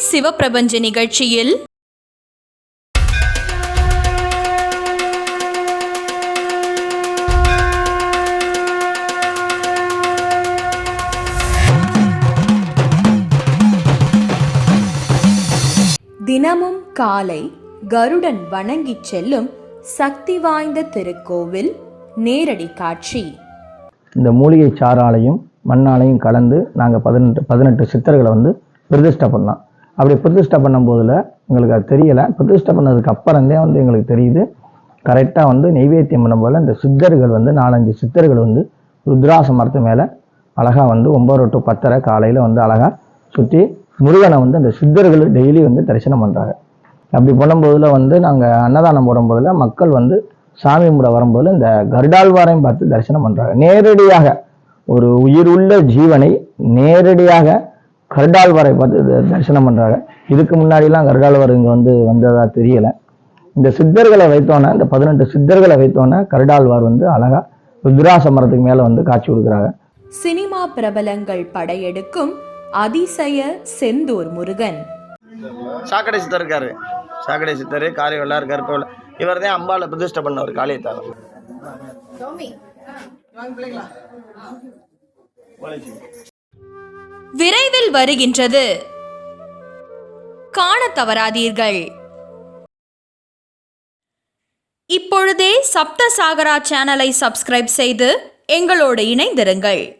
சிவப்பிரபஞ்ச நிகழ்ச்சியில் தினமும் காலை கருடன் வணங்கிச் செல்லும் சக்தி வாய்ந்த திருக்கோவில் நேரடி காட்சி. இந்த மூலிகை சாறாலையும் மண்ணாலையும் கலந்து நாங்கள் பதினெட்டு பதினெட்டு சித்தர்களை வந்து பிரதிஷ்டை பண்ணோம் அப்படி பிரதிஷ்டை பண்ணும் போதில் எங்களுக்கு அது தெரியலை. பிரதிஷ்டை பண்ணதுக்கு அப்புறந்தே வந்து எங்களுக்கு தெரியுது. கரெக்டாக வந்து நெய்வேத்தியம் பண்ணும்போது இந்த சித்தர்கள் வந்து நாலஞ்சு சித்தர்கள் வந்து ருத்ராச மரத்து மேலே அழகாக வந்து ஒம்பது டு பத்தரை காலையில் வந்து அழகாக சுற்றி முருகனை வந்து அந்த சித்தர்கள் டெய்லி வந்து தரிசனம் பண்ணுறாங்க அப்படி பண்ணும்போதில் வந்து நாங்கள் அன்னதானம் போடும்போதில் மக்கள் வந்து சாமி கும்பிட வரும்போது இந்த கருடாழ்வாரையும் பார்த்து தரிசனம் பண்ணுறாங்க நேரடியாக ஒரு உயிருள்ள ஜீவனை நேரடியாக கருடாழ்வாரை பார்த்து தரிசனம் பண்ணுறாங்க இதுக்கு முன்னாடிலாம் கருடாழ்வார் இங்கே வந்து வந்ததா தெரியலை. இந்த சித்தர்களை வைத்தோன்னே இந்த பதினெட்டு சித்தர்களை வைத்தோன்னே கருடாழ்வார் வந்து அழகாக ருத்ராச மரத்துக்கு மேலே வந்து காட்சி கொடுக்குறாங்க. சினிமா பிரபலங்கள் படையெடுக்கும் அதிசய செந்தூர் முருகன். சாக்கடை சித்தர் இருக்காரு. சாக்கடை சித்தர் காரிய வெள்ளா இருக்காரு. இப்போ இவர் தான் அம்பாவை பிரதிஷ்டை பண்ணவர் காளியத்தாவை விரைவில் வருகின்றது. காணத் தவறாதீர்கள். இப்பொழுதே சப்த சாகரா சேனலை சப்ஸ்கிரைப் செய்து எங்களோடு இணைந்திருங்கள்.